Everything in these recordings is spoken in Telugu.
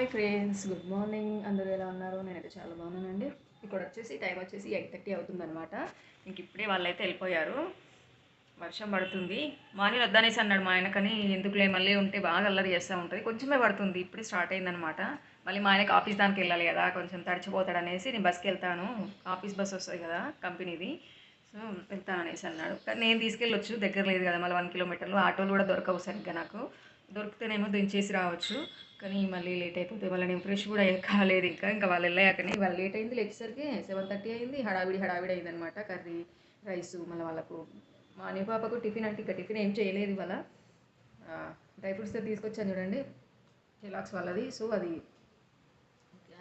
Hi friends good morning. అందరూ ఎలా ఉన్నారు? నేనైతే చాలా బాగున్నానండి. ఇక్కడ వచ్చేసి టైం వచ్చేసి ఎయిట్ థర్టీ అవుతుందనమాట ఇంక ఇప్పుడే వాళ్ళైతే వెళ్ళిపోయారు. వర్షం పడుతుంది. మార్నింగ్ వద్దనేసి అన్నాడు మా ఆయన కానీ ఎందుకులే మళ్ళీ ఉంటే బాగా అల్లరి చేస్తూ ఉంటుంది. కొంచెమే పడుతుంది. ఇప్పుడే స్టార్ట్ అయిందనమాట మళ్ళీ మా ఆయనకి ఆఫీస్ దానికి వెళ్ళాలి కదా కొంచెం తడిచిపోతాడు అనేసి నేను బస్కి వెళ్తాను. ఆఫీస్ బస్ వస్తుంది కదా కంపెనీది. సో వెళ్తాను అనేసి అన్నాడు. కానీ నేను తీసుకెళ్ళొచ్చు దగ్గర లేదు కదా మళ్ళీ వన్ కిలోమీటర్లు. ఆటోలు కూడా దొరకవు సరిగ్గా నాకు. దొరికితేనేమో దించేసి రావచ్చు. కానీ మళ్ళీ లేట్ అయిపోతుంది మళ్ళీ నేను ఫ్రెష్ కూడా అయ్యే కాలేదు ఇంకా. ఇంకా వాళ్ళు వెళ్ళాకనే వాళ్ళు లేట్ అయింది లేచేసరికి సెవెన్ థర్టీ అయింది హడావిడి హడావిడి అయింది అనమాట కర్రీ రైస్ మళ్ళీ వాళ్ళకు మా అనే పాపకు టిఫిన్ అంటే ఇంకా టిఫిన్ ఏం చేయలేదు ఇవాళ. డ్రై ఫ్రూట్స్ తీసుకొచ్చాను చూడండి. జిలాక్స్ వాళ్ళది. సో అది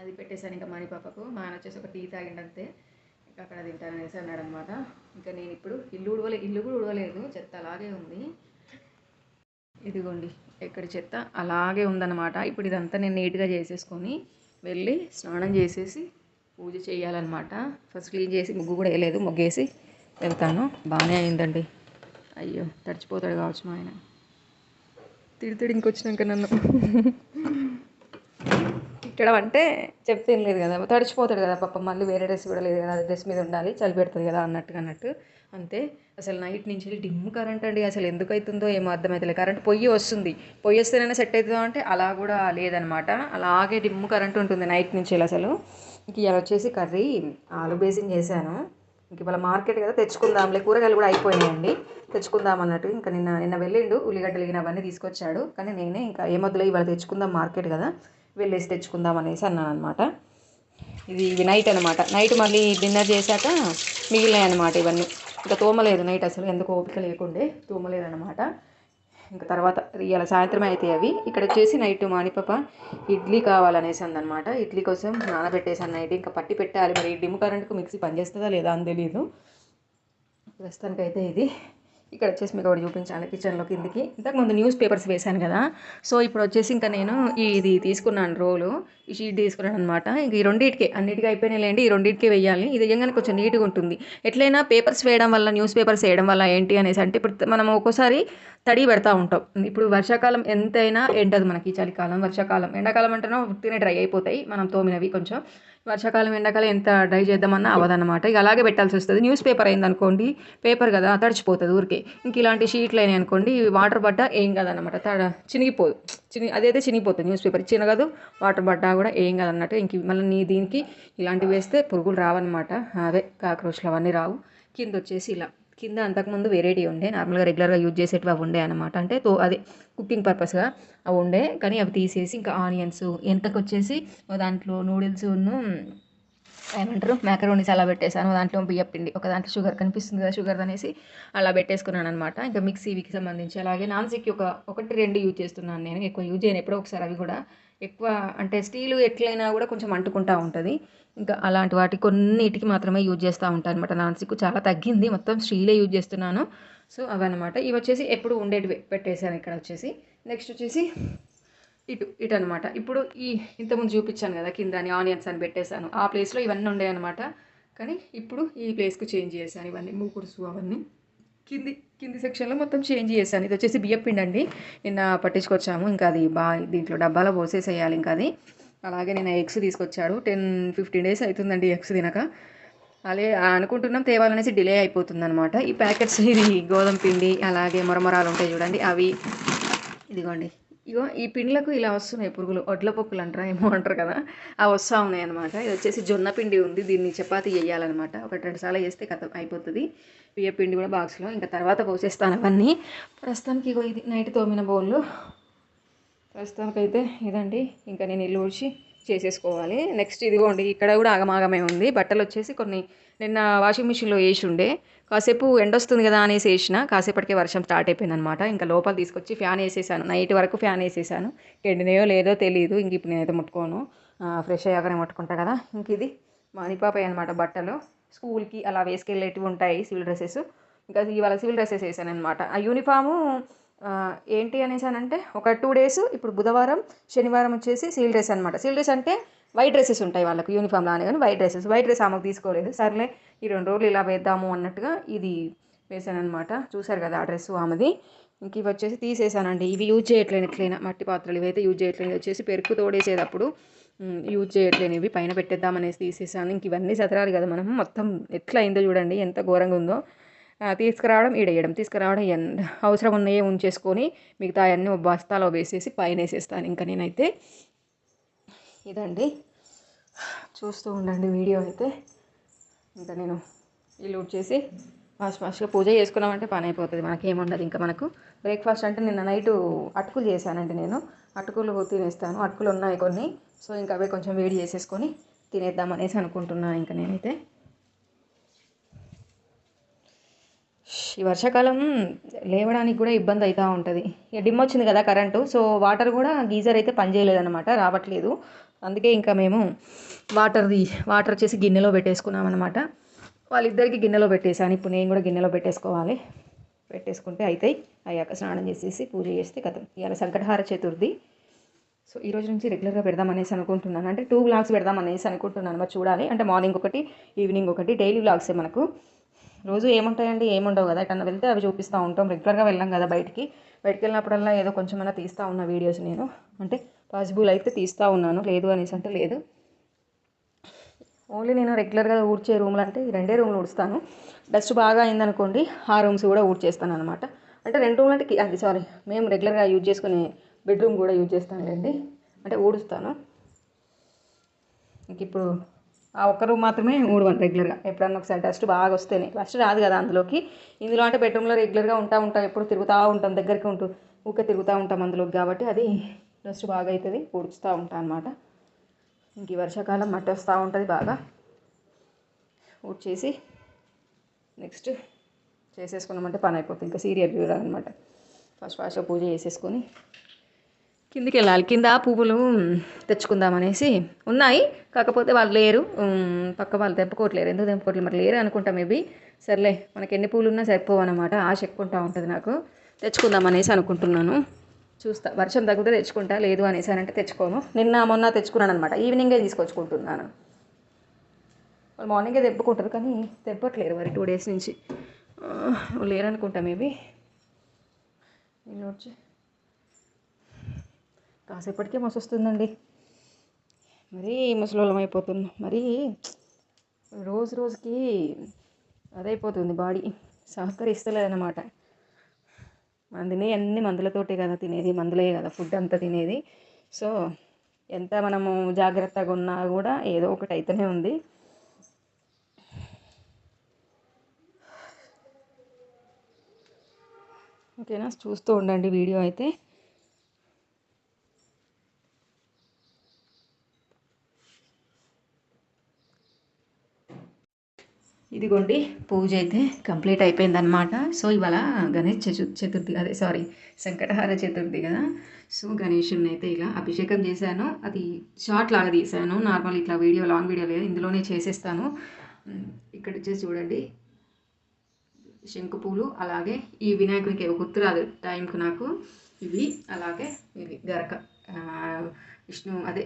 అది పెట్టేశాను ఇంకా మాని పాపకు. మా ఆయన వచ్చేసి ఒక టీ తాగిండంతే ఇంకా అక్కడ తింటాను అనేసి అన్నాడు అనమాట ఇంకా నేను ఇప్పుడు ఇల్లు ఉడవలే ఇల్లు కూడా ఉడవలేదు. చెత్త అలాగే ఉంది. ఇదిగోండి. ఎక్కడ చెత్త అలాగే ఉందన్నమాట. ఇప్పుడు ఇదంతా నేను నీట్గా చేసేసుకొని వెళ్ళి స్నానం చేసేసి పూజ చేయాలన్నమాట. ఫస్ట్ క్లీన్ చేసి ముగ్గు కూడా వేయలేదు ముగ్గేసి వెళ్తాను. బాగానే అయిందండి. అయ్యో తడిచిపోతాడు కావచ్చు మా ఆయన. తిడితిడి ఇంకొచ్చినాక నన్ను తిట్టడం అంటే చెప్తే ఏం లేదు కదా. తడిచిపోతాడు కదా పాప మళ్ళీ వేరే డ్రెస్ కూడా లేదు కదా డ్రెస్ మీద ఉండాలి చలి పెడుతుంది కదా అన్నట్టుగా అన్నట్టు. అంతే. అసలు నైట్ నుంచి డిమ్ కరెంట్ అండి. అసలు ఎందుకు అవుతుందో ఏమో అర్థమవుతలేదు కరెంట్ పొయ్యి వస్తుంది. పొయ్యి వస్తేనే సెట్ అవుతుందో అంటే అలా కూడా లేదనమాట. అలాగే డిమ్ కరెంట్ ఉంటుంది నైట్ నుంచి అసలు. ఇంక ఇలా వచ్చేసి కర్రీ ఆలు బేసిన్ చేశాను. ఇంక ఇవాళ మార్కెట్ కదా తెచ్చుకుందాంలే. కూరగాయలు కూడా అయిపోయినాయండి. తెచ్చుకుందాం అన్నట్టు ఇంకా నిన్న నిన్న వెళ్ళిండు. ఉల్లిగడ్డలు గిన అవన్నీ తీసుకొచ్చాడు. కానీ నేనే ఇంకా ఏ మొదలు ఇవాళ తెచ్చుకుందాం మార్కెట్ కదా. వెళ్ళేసి తెచ్చుకుందాం అనేసి అన్నాను అనమాట ఇది నైట్ అనమాట. నైట్ మళ్ళీ డిన్నర్ చేశాక మిగిలినాయి అనమాట ఇవన్నీ. ఇంకా తోమలేదు నైట్ అసలు ఎందుకు ఓపిక లేకుండే తోమలేదు అనమాట ఇంకా తర్వాత ఇవాళ సాయంత్రం అయితే అవి. ఇక్కడ వచ్చేసి నైట్ మాణిపప్ప ఇడ్లీ కావాలనేసి అందనమాట ఇడ్లీ కోసం నానబెట్టేసాను నైట్. ఇంకా పట్టి పెట్టాలి. మరి డిమ్ కరెంట్కు మిక్సీ పనిచేస్తుందా లేదా అని తెలియదు ప్రస్తుతానికైతే ఇది. ఇక్కడ వచ్చేసి మీకు ఒకటి చూపించాలి కిచెన్లో కిందికి. ఇంతకుముందు న్యూస్ పేపర్స్ వేశాను కదా. సో ఇప్పుడు వచ్చేసి ఇంకా నేను ఇది తీసుకున్నాను రోలు. ఈ షీట్ తీసుకున్నాను అనమాట ఇంక ఈ రెండింటికే అన్నిటికీ అయిపోయినాయిలేండి ఈ రెండింటికే వేయాలి. ఇది వేయగానే కొంచెం నీట్గా ఉంటుంది. ఎట్లయినా పేపర్స్ వేయడం వల్ల న్యూస్ పేపర్స్ వేయడం వల్ల ఏంటి అనేసి అంటే ఇప్పుడు మనం ఒక్కోసారి తడి పెడతా ఉంటాం. ఇప్పుడు వర్షాకాలం ఎంతైనా ఎండదు మనకి చలికాలం వర్షాకాలం. ఎండాకాలం అంటేనో ఉత్తినే డ్రై అయిపోతాయి. మనం తోమినవి కొంచెం. వర్షాకాలం ఎండాకాలం ఎంత డ్రై చేద్దామన్నా అవ్వదన్నమాట ఇక అలాగే పెట్టాల్సి వస్తుంది. న్యూస్ పేపర్ అయిందనుకోండి పేపర్ కదా తడిచిపోతుంది ఊరికే. ఇంక ఇలాంటి షీట్లు అయినాయి అనుకోండి వాటర్ బట్ట ఏం కాదన్నమాట. తడ చినిగిపోదు. చిని అదైతే చినిగిపోతుంది న్యూస్ పేపర్. చినగదు వాటర్ బట్ట కూడా ఏం కాదన్నట్టు ఇంక మళ్ళీ నీ దీనికి ఇలాంటివి వేస్తే పురుగులు రావన్నమాట. అవే కాక్రోచ్లు అవన్నీ రావు. కింద వచ్చేసి ఇలా. కింద అంతకుముందు వెరైటీ ఉండే నార్మల్గా రెగ్యులర్గా యూజ్ చేసేటివి అవి ఉండే అనమాట అంటే తో అదే కుకింగ్ పర్పస్గా అవి ఉండే కానీ అవి తీసేసి ఇంకా ఆనియన్స్ ఎంతకు వచ్చేసి దాంట్లో నూడిల్స్ ఏమంటారు? మ్యాకరోనీస్ అలా పెట్టేశాను. దాంట్లో బియ్య పిండి ఒక దాంట్లో షుగర్ కనిపిస్తుంది కదా షుగర్ అనేసి అలా పెట్టేసుకున్నాను అనమాట ఇంకా మిక్సీకి సంబంధించి. అలాగే నాన్సిక్ ఒక ఒకటి రెండు యూజ్ చేస్తున్నాను నేను. ఎక్కువ యూజ్ చేయను ఎప్పుడో ఒకసారి అవి కూడా. ఎక్కువ అంటే స్టీలు ఎట్లయినా కూడా కొంచెం అంటుకుంటా ఉంటుంది. ఇంకా అలాంటి వాటి కొన్నిటికి మాత్రమే యూజ్ చేస్తూ ఉంటాను అనమాట నాన్సిక్ చాలా తగ్గింది. మొత్తం స్టీలే యూజ్ చేస్తున్నాను. సో అవన్నమాట. ఇవి వచ్చేసి ఎప్పుడు ఉండేటివి పెట్టేశాను. ఇక్కడ వచ్చేసి. నెక్స్ట్ వచ్చేసి ఇటు ఇటు అనమాట ఇప్పుడు ఈ ఇంతకుముందు చూపించాను కదా కింద అని ఆనియన్స్ అని పెట్టేశాను. ఆ ప్లేస్లో ఇవన్నీ ఉండే అనమాట కానీ ఇప్పుడు ఈ ప్లేస్కు చేంజ్ చేశాను. ఇవన్నీ మూకుడుసు అవన్నీ. కింది కింది సెక్షన్లో మొత్తం చేంజ్ చేశాను. ఇది వచ్చేసి బియ్యం పిండి అండి. నిన్న పట్టించుకొచ్చాము. ఇంకా అది బా దీంట్లో డబ్బాలో పోసేసేయాలి ఇంకా అది. అలాగే నేను ఎగ్స్ తీసుకొచ్చాడు. టెన్ ఫిఫ్టీన్ డేస్ అవుతుందండి ఎగ్స్ తినక. అలాగే అనుకుంటున్నాం తేవాలనేసి డిలే అయిపోతుంది అనమాట ఈ ప్యాకెట్స్ ఇది గోధుమ పిండి అలాగే మొరమొరాలు ఉంటాయి చూడండి. అవి ఇదిగోండి. ఇగో ఈ పిండ్లకు ఇలా వస్తున్నాయి పురుగులు. వడ్ల పప్పులు అంటారా ఏమో అంటారు కదా. అవి వస్తూ ఉన్నాయి అనమాట ఇది వచ్చేసి జొన్న పిండి ఉంది. దీన్ని చపాతీ వేయాలన్నమాట ఒక రెండు సార్లు వేస్తే కథ అయిపోతుంది. బియ్య పిండి కూడా బాక్స్లో. ఇంకా తర్వాత పోసేస్తాను అవన్నీ. ప్రస్తుతానికి ఇగో ఇది నైట్ తోమిన బౌల్లో. ప్రస్తుతానికైతే ఇదండి. ఇంకా నేను ఇల్లు ఊడ్చి చేసేసుకోవాలి. నెక్స్ట్ ఇదిగోండి ఇక్కడ కూడా ఆగమాగమే ఉంది. బట్టలు వచ్చేసి కొన్ని నిన్న వాషింగ్ మిషన్లో వేసి ఉండే కాసేపు ఎండ వస్తుంది కదా అనేసి వేసిన. కాసేపటికే వర్షం స్టార్ట్ అయిపోయింది అనమాట ఇంకా లోపల తీసుకొచ్చి ఫ్యాన్ వేసేసాను. నైట్ వరకు ఫ్యాన్ వేసేసాను. ఎండినయో లేదో తెలియదు ఇంక ఇప్పుడు నేనైతే ముట్టుకోను. ఫ్రెష్ అయ్యాకనే ముట్టుకుంటా కదా. ఇంక ఇది మానిపాపయ్య అనమాట బట్టలు. స్కూల్కి అలా వేసుకెళ్ళేటివి ఉంటాయి సివిల్ డ్రెస్సెస్. ఇంకా ఇవాళ సివిల్ డ్రెస్సెస్ వేసాను అనమాట ఆ యూనిఫాము ఏంటి అనేసి అంటే ఒక టూ డేస్ ఇప్పుడు బుధవారం శనివారం వచ్చేసి సీల్ డ్రెస్ అనమాట సీల్ డ్రెస్ అంటే వైట్ డ్రెస్సెస్ ఉంటాయి వాళ్ళకి యూనిఫామ్ లానే కానీ వైట్ డ్రెస్సెస్ వైట్ డ్రెస్ ఆమెకు తీసుకోలేదు. సర్లే ఈ రెండు రోజులు ఇలా వేద్దాము అన్నట్టుగా ఇది వేసాను అనమాట చూసారు కదా ఆ డ్రెస్ ఆమెది. ఇంక ఇవి వచ్చేసి తీసేసానండి ఇవి యూజ్ చేయట్లేను ఎట్లయినా మట్టి పాత్రలు ఇవైతే యూజ్ చేయట్లేదు వచ్చేసి పెరుగు తోడేసేటప్పుడు యూజ్ చేయట్లేను ఇవి. పైన పెట్టేద్దామనేసి తీసేసాను ఇంక ఇవన్నీ సతరాలు కదా మనం. మొత్తం ఎట్లా అయిందో చూడండి ఎంత ఘోరంగా ఉందో. తీసుకురావడం ఈడేయడం. తీసుకురావడం అవసరం ఉన్నాయే ఉంచేసుకొని మిగతా అన్నీ ఒక బస్తాలో వేసేసి పైన వేసేస్తాను ఇంకా నేనైతే. ఇదండి. చూస్తూ ఉండండి వీడియో అయితే. ఇంకా నేను ఇల్లు చేసి ఫాస్ట్ ఫాస్ట్గా పూజ చేసుకున్నామంటే పని అయిపోతుంది. మనకేముండదు ఇంకా మనకు. బ్రేక్ఫాస్ట్ అంటే నిన్న నైట్ అటుకులు చేశానండి నేను. అటుకులు తినేస్తాను. అటుకులు ఉన్నాయి కొన్ని. సో ఇంకా అవే కొంచెం వేడి చేసేసుకొని తినేద్దాం అనేసి అనుకుంటున్నాను ఇంకా నేనైతే. ఈ వర్షాకాలం లేవడానికి కూడా ఇబ్బంది అవుతూ ఉంటుంది. ఇక డిమ్ వచ్చింది కదా కరెంటు సో వాటర్ కూడా గీజర్ అయితే పనిచేయలేదన్నమాట రావట్లేదు. అందుకే ఇంకా మేము వాటర్ది వాటర్ వచ్చేసి గిన్నెలో పెట్టేసుకున్నాం అనమాట వాళ్ళిద్దరికి గిన్నెలో పెట్టేశాను. ఇప్పుడు నేను కూడా గిన్నెలో పెట్టేసుకోవాలి. పెట్టేసుకుంటే అవుతాయి అయ్యాక స్నానం చేసేసి పూజ చేస్తే కథం. ఇవాళ సంకటహార చతుర్థి. సో ఈ రోజు నుంచి రెగ్యులర్గా పెడదాం అనేసి అనుకుంటున్నాను. అంటే టూ బ్లాగ్స్ పెడదాం అనేసి అనుకుంటున్నాను. మరి చూడాలి. అంటే మార్నింగ్ ఒకటి ఈవినింగ్ ఒకటి డైలీ బ్లాగ్సే మనకు. రోజు ఏముంటాయండి? ఏముండవు కదా. ఎటన్నా వెళ్తే అవి చూపిస్తూ ఉంటాం. రెగ్యులర్గా వెళ్ళాం కదా బయటికి. బయటికి వెళ్ళినప్పుడల్లా ఏదో కొంచెమైనా తీస్తూ ఉన్న వీడియోస్ నేను. అంటే పాసిబుల్ అయితే తీస్తూ ఉన్నాను. లేదు అనేసి అంటే లేదు. ఓన్లీ నేను రెగ్యులర్గా ఊడ్చే రూమ్లు అంటే ఈ రెండే రూమ్లు ఊడుస్తాను. డస్ట్ బాగా అయిందనుకోండి ఆ రూమ్స్ కూడా ఊడ్చేస్తాను అనమాట అంటే రెండు రూమ్లు అంటే అది సారీ మేము రెగ్యులర్గా యూజ్ చేసుకునే బెడ్రూమ్ కూడా యూజ్ చేస్తానులేండి. అంటే ఊడుస్తాను. ఇంక ఇప్పుడు ఆ ఒక్క రూమ్ మాత్రమే ఊడవను రెగ్యులర్గా ఎప్పుడన్నా ఒకసారి డస్ట్ బాగా వస్తేనే. ఫస్ట్ రాదు కదా అందులోకి. ఇందులో అంటే బెడ్రూమ్లో రెగ్యులర్గా ఉంటా ఉంటాం ఎప్పుడు తిరుగుతూ ఉంటాం దగ్గరికి ఉంటూ ఊకే తిరుగుతూ ఉంటాం అందులోకి కాబట్టి అది డస్ట్ బాగా అవుతుంది ఊడుస్తూ ఉంటాను అనమాట ఇంక ఈ వర్షాకాలం మట్టి వస్తూ ఉంటుంది బాగా. ఊడ్చేసి నెక్స్ట్ చేసేసుకున్నామంటే పని అయిపోతుంది. ఇంకా సీరియల్ చూడాలన్నమాట. ఫస్ట్ ఫాస్ట్గా పూజ చేసేసుకొని కిందికి వెళ్ళాలి కింద పువ్వులు తెచ్చుకుందామనేసి ఉన్నాయి. కాకపోతే వాళ్ళు లేరు. పక్క వాళ్ళు తెంపుకోవట్లేరు. ఎందుకు తెంపుకోవట్లేదు? మరి లేరు అనుకుంటా మేబీ. సర్లే మనకి ఎన్ని పూలు ఉన్నా సరిపోవు అనమాట ఆశ ఎక్కుంటా ఉంటుంది నాకు. తెచ్చుకుందామనేసి అనుకుంటున్నాను. చూస్తా. వర్షం తగ్గితే తెచ్చుకుంటా లేదు అనేసి అని అంటే తెచ్చుకోను. నిన్న మొన్న తెచ్చుకున్నాను అనమాట ఈవినింగే తీసుకొచ్చుకుంటున్నాను. వాళ్ళు మార్నింగే తెప్పుకుంటారు కానీ తెప్పట్లేరు మరి టూ డేస్ నుంచి. లేరనుకుంటా మేబీ. నేను వచ్చి కాసేపటికే మస్తు వస్తుందండి మరీ ముసలోళ్ళం అయిపోతున్నాం మరీ రోజు రోజుకి అదైపోతుంది బాడీ. సహకరిస్తలేదన్నమాట. మనం తినే అన్ని మందులతోటే కదా తినేది మందులే కదా ఫుడ్ అంతా తినేది. సో ఎంత మనము జాగ్రత్తగా ఉన్నా కూడా ఏదో ఒకటి అయితేనే ఉంది. ఓకేనా? చూస్తూ ఉండండి వీడియో అయితే. ఇదిగోండి పూజ అయితే కంప్లీట్ అయిపోయిందనమాట సో ఇవాళ గణేష్ చతు చతుర్థి అదే సారీ సంకటహార చతుర్థి కదా. సో గణేషుని అయితే ఇలా అభిషేకం చేశాను. అది షార్ట్ లాగా తీసాను నార్మల్ ఇట్లా వీడియో లాంగ్ వీడియో లేదు. ఇందులోనే చేసేస్తాను. ఇక్కడ వచ్చేసి చూడండి. శంకు పూలు అలాగే ఈ వినాయకునికి గుర్తు రాదు టైంకు నాకు. ఇవి అలాగే ఇవి గరక విష్ణు అదే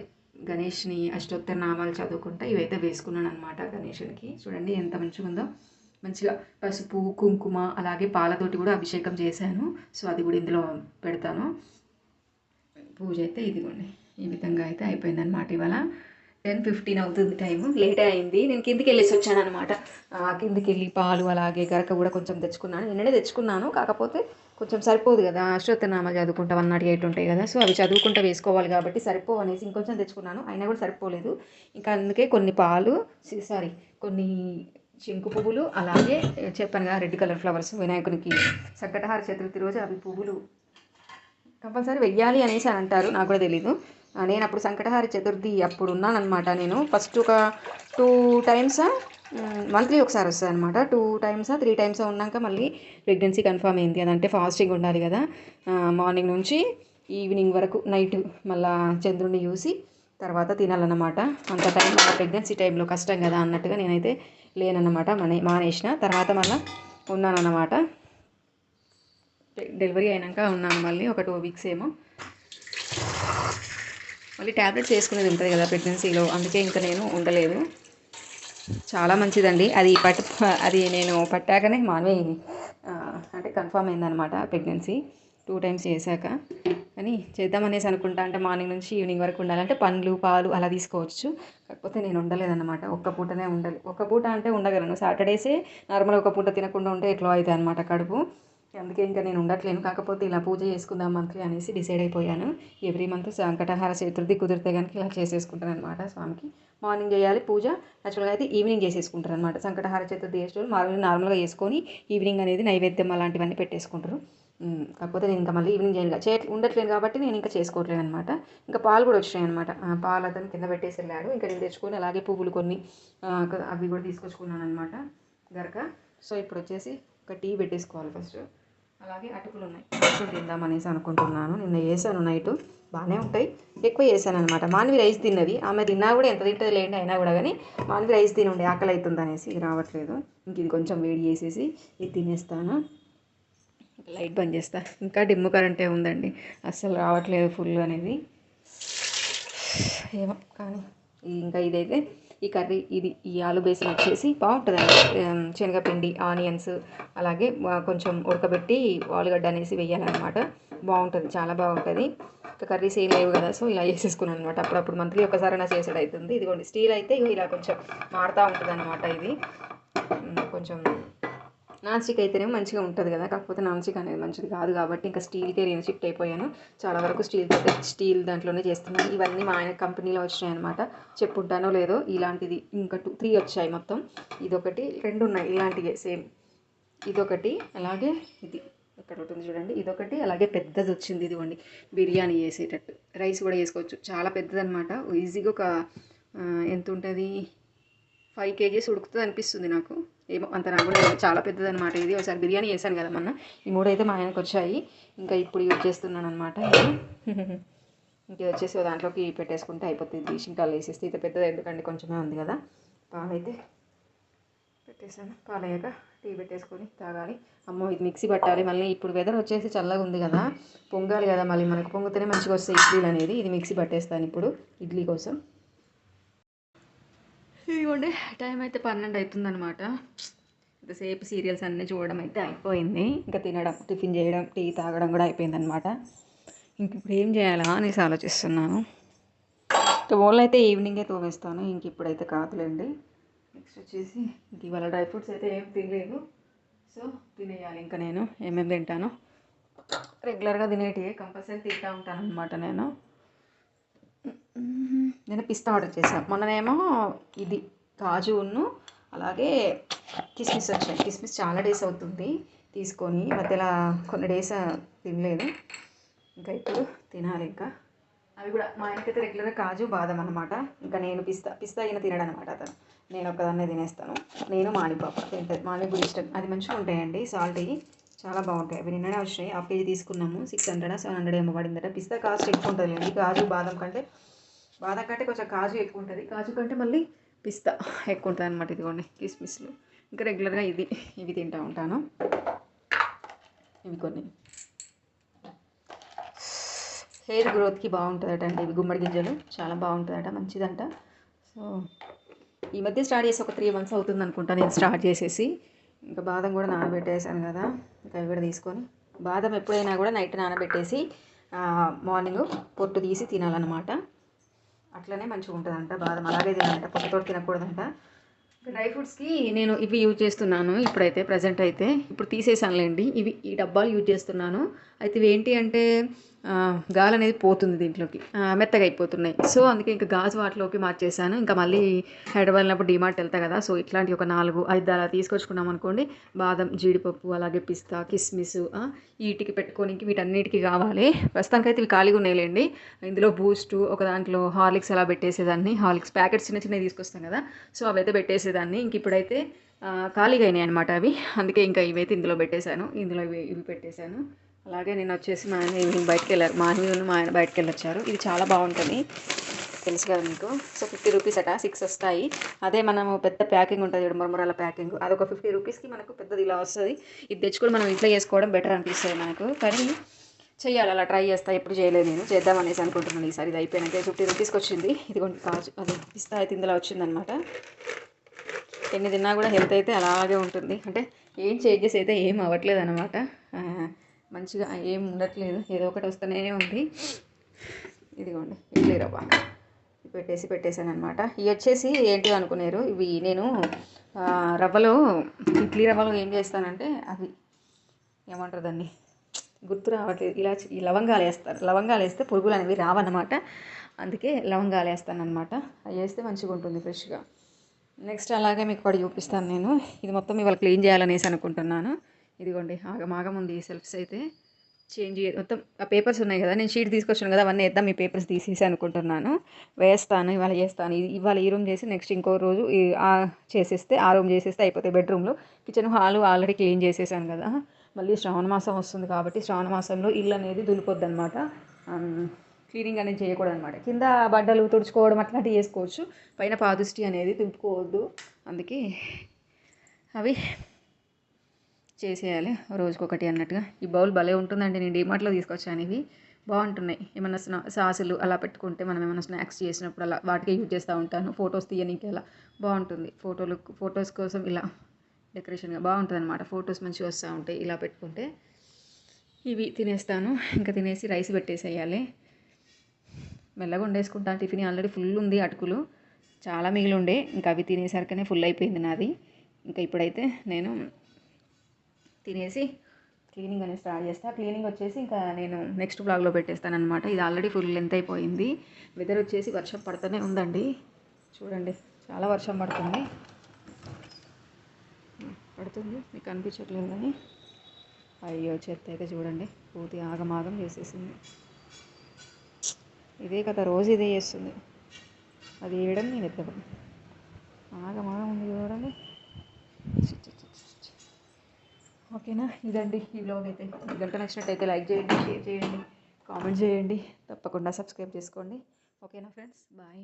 గణేష్ని అష్టోత్తర నామాలు చదువుకుంటా ఇవైతే వేసుకున్నాను అనమాట గణేషునికి. చూడండి ఎంత మంచిగా ఉందో. మంచిగా పసుపు కుంకుమ అలాగే పాలతోటి కూడా అభిషేకం చేశాను. సో అది కూడా ఇందులో పెడతాను. పూజ అయితే ఇదిగోండి. ఈ విధంగా అయితే అయిపోయిందనమాట ఇవాళ. టెన్ ఫిఫ్టీన్ అవుతుంది టైం లేట్ అయింది. నేను కిందికి వెళ్ళేసి వచ్చాను అనమాట కిందికి వెళ్ళి పాలు అలాగే గరక కూడా కొంచెం తెచ్చుకున్నాను. నిన్ననే తెచ్చుకున్నాను. కాకపోతే కొంచెం సరిపోదు కదా. అశ్వత్థనామాలు చదువుకుంటా వన్ నాట్ ఎయిట్ ఉంటాయి కదా. సో అవి చదువుకుంటా వేసుకోవాలి కాబట్టి సరిపోవు అనేసి ఇంకొంచెం తెచ్చుకున్నాను. అయినా కూడా సరిపోలేదు. ఇంకా అందుకే కొన్ని పాలు సారీ కొన్ని శంకు పువ్వులు అలాగే చెప్పాను కదా రెడ్ కలర్ ఫ్లవర్స్ వినాయకునికి సంకటహార చతుర్థి రోజు అవి పువ్వులు. కంపల్సరీ వెయ్యాలి అనేసి అని అంటారు. నాకు కూడా తెలీదు. నేను అప్పుడు సంకటహార చతుర్థి అప్పుడు ఉన్నానన్నమాట. నేను ఫస్ట్ ఒక టూ టైమ్స్ మంత్లీ ఒకసారి వస్తుంది అనమాట టూ టైమ్స్ త్రీ టైమ్స్ ఉన్నాక మళ్ళీ ప్రెగ్నెన్సీ కన్ఫర్మ్ అయింది. అదంటే ఫాస్టింగ్ ఉండాలి కదా. మార్నింగ్ నుంచి ఈవినింగ్ వరకు నైట్ మళ్ళా చంద్రుడిని చూసి తర్వాత తినాలన్నమాట. అంత టైం ప్రెగ్నెన్సీ టైంలో కష్టం కదా అన్నట్టుగా నేనైతే లేనన్నమాట. మనే మానేసిన. తర్వాత మళ్ళీ ఉన్నానన్నమాట. డెలివరీ అయినాక ఉన్నాను మళ్ళీ ఒక టూ వీక్స్ ఏమో. మళ్ళీ ట్యాబ్లెట్స్ వేసుకునేది ఉంటుంది కదా ప్రెగ్నెన్సీలో అందుకే ఇంకా నేను ఉండలేదు. చాలా మంచిదండి. అది పట్టు అది నేను పట్టాకనే మానే అంటే కన్ఫామ్ అయిందనమాట ప్రెగ్నెన్సీ. టూ టైమ్స్ చేశాక. కానీ చేద్దామనేసి అనుకుంటా అంటే మార్నింగ్ నుంచి ఈవినింగ్ వరకు ఉండాలంటే పండ్లు పాలు అలా తీసుకోవచ్చు. కాకపోతే నేను ఉండలేదన్నమాట. ఒక్క పూటనే ఉండాలి ఒక్క పూట అంటే ఉండగలను. సాటర్డేసే నార్మల్ ఒక పూట తినకుండా ఉంటే ఎట్లా అవుతాయి అనమాట కడుపు. అందుకే ఇంకా నేను ఉండట్లేను. కాకపోతే ఇలా పూజ చేసుకుందాం మంత్లీ అనేసి డిసైడ్ అయిపోయాను. ఎవ్రీ మంత్ సంకటహార చతుర్థి కుదిరితే కనుక ఇలా చేసేసుకుంటాను అనమాట స్వామికి. మార్నింగ్ చేయాలి పూజ. యాక్చువల్గా అయితే ఈవినింగ్ చేసేసుకుంటారు అనమాట సంకటహార చతుర్థి చేసేవాళ్ళు మార్నింగ్ నార్మల్గా చేసుకొని ఈవినింగ్ అనేది నైవేద్యం అలాంటివన్నీ పెట్టేసుకుంటారు. కాకపోతే నేను ఇంకా మళ్ళీ ఈవినింగ్ చేయను చే ఉండట్లేను కాబట్టి నేను ఇంకా చేసుకోవట్లేదు అనమాట ఇంకా పాలు కూడా వచ్చినాయి అనమాట పాలు అతను కింద పెట్టేసి వెళ్ళాడు. ఇంకా నేను తెచ్చుకొని అలాగే పువ్వులు కొన్ని అవి కూడా తీసుకొచ్చుకున్నాను అనమాట గరక సో ఇప్పుడు వచ్చేసి ఒక టీ పెట్టేసుకోవాలి ఫస్ట్. అలాగే అటుకులు ఉన్నాయి అటుకులు తిందామనేసి అనుకుంటున్నాను. నిన్న వేసాను నైట్ బాగానే ఉంటాయి. ఎక్కువ వేసాను అనమాట మానవి రైస్ తిన్నది. ఆమె తిన్నా కూడా ఎంత తింటుంది లేండి అయినా కూడా కానీ మానవి రైస్ తిని ఉండే ఆకలి అవుతుంది అనేసి ఇది రావట్లేదు. ఇంక ఇది కొంచెం వేడి చేసేసి ఇది తినేస్తాను. లైట్ బంద్ చేస్తా. ఇంకా డిమ్ము కరెంటే ఉందండి. అస్సలు రావట్లేదు ఫుల్ అనేది. ఏమో కానీ ఇంకా ఇదైతే ఈ కర్రీ ఇది ఈ ఆలు బేసిన్ వచ్చేసి బాగుంటుందండి. శనగపిండి ఆనియన్స్ అలాగే కొంచెం ఉడకబెట్టి ఆలుగడ్డ అనేసి వేయాలన్నమాట. బాగుంటుంది చాలా బాగుంటుంది. ఇంకా కర్రీస్ ఏం లేవు కదా సో ఇలా చేసేసుకున్నాను అనమాట అప్పుడప్పుడు మంత్లీ ఒకసారి నా చేసేది అవుతుంది ఇదిగోండి స్టీల్ అయితే ఇలా కొంచెం మారుతూ ఉంటుంది అనమాట ఇది కొంచెం నాన్ స్టిక్ అయితేనే మంచిగా ఉంటుంది కదా కాకపోతే నాన్ స్టిక్ అనేది మంచిది కాదు కాబట్టి ఇంకా స్టీల్కే నేను షిఫ్ట్ అయిపోయాను. చాలా వరకు స్టీల్ స్టీల్ దాంట్లోనే చేస్తున్నాను. ఇవన్నీ మా ఆయన కంపెనీలో వచ్చినాయి అనమాట చెప్పుంటానో లేదో ఇలాంటిది ఇంకా టూ త్రీ వచ్చాయి మొత్తం. ఇదొకటి రెండు ఉన్నాయి ఇలాంటివే సేమ్. ఇదొకటి అలాగే ఇది. ఇక్కడ ఉంటుంది చూడండి. ఇదొకటి అలాగే పెద్దది వచ్చింది ఇదిగోండి. బిర్యానీ చేసేటట్టు. రైస్ కూడా చేసుకోవచ్చు. చాలా పెద్దదన్నమాట. ఈజీగా ఒక ఎంత ఉంటుంది? ఫైవ్ కేజీస్ ఉడుకుతుంది అనిపిస్తుంది నాకు. ఏమో అంత నాకు కూడా చాలా పెద్దదనమాట ఇది. ఒకసారి బిర్యానీ చేశాను కదా మొన్న. ఈ మూడైతే మా ఆయనకు వచ్చాయి. ఇంకా ఇప్పుడు యూజ్ చేస్తున్నాను అనమాట ఇంకా ఇది వచ్చేసి దాంట్లోకి పెట్టేసుకుంటే అయిపోతుంది. తీసి వేసేస్తే ఇది పెద్దది ఎందుకంటే కొంచెమే ఉంది కదా. పాలైతే పెట్టేసాను పాలయ్యాక టీ పెట్టేసుకొని తాగాలి. అమ్మో ఇది మిక్సీ పట్టాలి. మళ్ళీ ఇప్పుడు వెదర్ వచ్చేసి చల్లగా ఉంది కదా. పొంగాలి కదా మళ్ళీ. మనకు పొంగితేనే మంచిగా వస్తాయి ఇడ్లీలు అనేది. ఇది మిక్సీ పట్టేస్తాను ఇప్పుడు ఇడ్లీ కోసం. ఇదిగోండి టైం అయితే పన్నెండు అవుతుందనమాట ఇంతసేపు సీరియల్స్ అన్నీ చూడడం అయితే అయిపోయింది. ఇంకా తినడం టిఫిన్ చేయడం టీ తాగడం కూడా అయిపోయిందనమాట ఇంక ఇప్పుడు ఏం చేయాలా అనేసి ఆలోచిస్తున్నాను. ఓన్లీ అయితే ఈవినింగే తోమేస్తాను. ఇంక ఇప్పుడైతే కాదులేండి. నెక్స్ట్ వచ్చేసి ఇంక ఇవాళ డ్రై ఫ్రూట్స్ అయితే ఏం తినలేదు. సో తినేయాలి ఇంకా నేను. ఏమేమి తింటాను? రెగ్యులర్గా తినేటివి కంపల్సరీ తింటా ఉంటాను అనమాట నేను. నేను పిస్తా ఆర్డర్ చేశాను మొన్ననేమో ఇది కాజును అలాగే కిస్మిస్ వచ్చాయి. కిస్మిస్ చాలా డేస్ అవుతుంది తీసుకొని మధ్యలో కొన్ని డేస్ తినలేదు. ఇంకా ఇప్పుడు తినాలి ఇంకా. అవి కూడా మా ఆయనకైతే రెగ్యులర్గా కాజు బాదం అనమాట ఇంకా నేను పిస్తా పిస్తా అయిన తినడం అనమాట అతను. నేను ఒక్కదాన్నే తినేస్తాను. నేను మానిపాప తింటుంది. మామిడి ఇష్టం. అది మంచిగా ఉంటాయండి సాల్ట్ చాలా బాగుంటాయి. అవి నిన్ననే వచ్చాయి. హాఫ్ కేజీ తీసుకున్నాము. సిక్స్ హండ్రెడ్ సెవెన్ హండ్రెడ్ ఏమో పడిందట. పిస్తా కాస్ట్ ఎక్కువ ఉంటుంది కాజు బాదం కంటే బాదం కంటే కొంచెం కాజు ఎక్కువ ఉంటుంది కాజు కంటే మళ్ళీ పిస్తా ఎక్కువ ఉంటుంది అనమాట ఇదిగోండి కిస్మిస్లు. ఇంకా రెగ్యులర్గా ఇది ఇవి తింటూ ఉంటాను. ఇవి కొన్ని. హెయిర్ గ్రోత్కి బాగుంటుందట అండి ఇవి గుమ్మడి గింజలు. చాలా బాగుంటుందట మంచిదంట. సో ఈ మధ్య స్టార్ట్ చేసి ఒక త్రీ మంత్స్ అవుతుంది అనుకుంటా నేను స్టార్ట్ చేసేసి. ఇంకా బాదం కూడా నానబెట్టేసాను కదా ఇంకా అవి కూడా తీసుకొని. బాదం ఎప్పుడైనా కూడా నైట్ నానబెట్టేసి మార్నింగ్ పొట్టు తీసి తినాలన్నమాట. అట్లనే మంచిగా ఉంటుందంట బాదం అలాగే తినాలంట పొట్టుతో తినకూడదంట. డ్రై ఫ్రూట్స్కి నేను ఇవి యూజ్ చేస్తున్నాను ఇప్పుడైతే ప్రజెంట్ అయితే. ఇప్పుడు తీసేసానులేండి ఇవి ఈ డబ్బాలు యూజ్ చేస్తున్నాను. అయితే ఇవి ఏంటి అంటే గాలి అనేది పోతుంది దీంట్లోకి. మెత్తగా అయిపోతున్నాయి. సో అందుకే ఇంకా గాజు వాటిలోకి మార్చేసాను ఇంకా మళ్ళీ హైదరాబాద్ వెళ్ళినప్పుడు డిమార్ట్ వెళ్తా కదా. సో ఇట్లాంటి ఒక నాలుగు ఐదు అలా తీసుకొచ్చుకున్నాం అనుకోండి. బాదం జీడిపప్పు అలాగే పిస్తా కిస్మిస్ ఆ, వీటికి పెట్టుకోనికి వీటన్నిటికీ కావాలి. ప్రస్తుతానికైతే ఇవి ఖాళీగా ఉన్నాయిలేండి. ఇందులో బూస్ట్ ఒక దాంట్లో హార్లిక్స్ అలా పెట్టేసేదాన్ని. హార్లిక్స్ ప్యాకెట్స్ చిన్న చిన్నవి తీసుకొస్తాం కదా. సో అవైతే పెట్టేసేదాన్ని. ఇంక ఇప్పుడైతే ఖాళీగా అయినాయి అనమాట అవి. అందుకే ఇంకా ఇవైతే ఇందులో పెట్టేశాను. ఇందులో ఇవి ఇవి పెట్టేశాను. అలాగే నేను వచ్చేసి మా ఆయన ఈవినింగ్ బయటకు వెళ్ళారు. మా ఈవినింగ్ మా ఆయన బయటకు వెళ్ళొచ్చారు. ఇది చాలా బాగుంటుంది. తెలుసు కదా మీకు? సో ఫిఫ్టీ రూపీస్ అట సిక్స్ వస్తాయి. అదే మనము పెద్ద ప్యాకింగ్ ఉంటుంది చూడు మరమరాల ప్యాకింగ్. అదొక ఫిఫ్టీ రూపీస్కి మనకు పెద్దది ఇలా వస్తుంది. ఇది తెచ్చుకొని మనం ఇంట్లో చేసుకోవడం బెటర్ అనిపిస్తుంది మనకు. కానీ చెయ్యాలి అలా ట్రై చేస్తా. ఎప్పుడు చేయలేదు నేను. చేద్దాం అనేసి అనుకుంటున్నాను ఈసారి. ఇది అయిపోయినాక ఫిఫ్టీ రూపీస్కి వచ్చింది. ఇదిగోండి కాజు అది పిస్తా అయితే ఇందులో వచ్చిందనమాట ఎన్ని తిన్నా కూడా హెల్త్ అయితే అలాగే ఉంటుంది. అంటే ఏం చేంజెస్ అయితే ఏం అవ్వట్లేదు అనమాట మంచిగా ఏం ఉండట్లేదు. ఏదో ఒకటి వస్తూనే ఉంది. ఇదిగోండి ఇడ్లీ రవ్వ పెట్టేసి పెట్టేశాను అనమాట ఇవి వచ్చేసి ఏంటి అనుకున్నారు? ఇవి నేను రవ్వలో ఇడ్లీ రవ్వలో ఏం చేస్తానంటే అది ఏమంటారు దాన్ని? గుర్తు రావట్లేదు. ఇలా ఈ లవంగాలు వేస్తారు. లవంగాలు వేస్తే పురుగులు అనేవి రావన్నమాట. అందుకే లవంగాలు వేస్తాను అనమాట అవి వేస్తే మంచిగా ఉంటుంది ఫ్రెష్గా. నెక్స్ట్ అలాగే మీకు కూడా చూపిస్తాను నేను. ఇది మొత్తం ఇవాళ క్లీన్ చేయాలనేసి అనుకుంటున్నాను. ఇదిగోండి ఆగమాగం ఉంది ఈ సెల్ఫ్స్ అయితే. చేంజ్ మొత్తం ఆ పేపర్స్ ఉన్నాయి కదా నేను షీట్ తీసుకొచ్చాను కదా అవన్నీ వేద్దాం మీ పేపర్స్ తీసేసి అనుకుంటున్నాను. వేస్తాను ఇవాళ చేస్తాను. ఇవాళ ఈ రూమ్ చేసి నెక్స్ట్ ఇంకో రోజు చేసేస్తే ఆ రూమ్ చేసేస్తే అయిపోతాయి బెడ్రూమ్లో. కిచెన్ హాల్ ఆల్రెడీ క్లీన్ చేసేసాను కదా. మళ్ళీ శ్రావణ మాసం వస్తుంది కాబట్టి శ్రావణ మాసంలో ఇల్లు అనేది దులిపోద్ది అనమాట క్లీనింగ్ అనేది చేయకూడదు అనమాట కింద బట్టలు తుడుచుకోవడం అట్లాంటివి చేసుకోవచ్చు. పైన పాదుష్టి అనేది తుంపుకోవద్దు అందుకే అవి చేసేయాలి రోజుకొకటి అన్నట్టుగా. ఈ బౌల్ భలే ఉంటుందండి. నేను డిమార్ట్లో తీసుకొచ్చాను ఇవి. బాగుంటున్నాయి. ఏమన్నా స్నా సాసులు అలా పెట్టుకుంటే మనం ఏమైనా స్నాక్స్ చేసినప్పుడు అలా వాటికి యూజ్ చేస్తూ ఉంటాను. ఫొటోస్ తీయడానికి అలా బాగుంటుంది. ఫోటోలు ఫొటోస్ కోసం ఇలా డెకరేషన్గా బాగుంటుంది అనమాట ఫొటోస్ మంచిగా వస్తూ ఉంటాయి ఇలా పెట్టుకుంటే. ఇవి తినేస్తాను. ఇంకా తినేసి రైస్ పెట్టేసేయాలి. మెల్లగా వండేసుకుంటాను టిఫిన్ ఆల్రెడీ ఫుల్ ఉంది అటుకులు. చాలా మిగిలి ఉండే. ఇంకా అవి తినేసరికనే ఫుల్ అయిపోయింది నాది. ఇంకా ఇప్పుడైతే నేను తినేసి క్లీనింగ్ అనేది స్టార్ట్ చేస్తా. క్లీనింగ్ వచ్చేసి ఇంకా నేను నెక్స్ట్ బ్లాగ్లో పెట్టేస్తాను అనమాట ఇది ఆల్రెడీ ఫుల్ లెంత్ అయిపోయింది. వెదర్ వచ్చేసి వర్షం పడుతూనే ఉందండి. చూడండి చాలా వర్షం పడుతుంది. పడుతుంది. మీకు అనిపించట్లేదు కానీ. అయ్యో చెత్త అయితే చూడండి. పూర్తి ఆగమాగం చేసేసింది. ఇదే కదా రోజు ఇదే చేస్తుంది. అది వేయడం నేను ఎత్తడం. ఆగమాగం ఉంది చూడండి. ఓకేనా? ఇదండి ఈ బ్లాగ్ అయితే. మీకు గంట నచ్చినట్టయితే లైక్ చేయండి షేర్ చేయండి కామెంట్ చేయండి. తప్పకుండా సబ్స్క్రైబ్ చేసుకోండి. ఓకేనా ఫ్రెండ్స్ బాయ్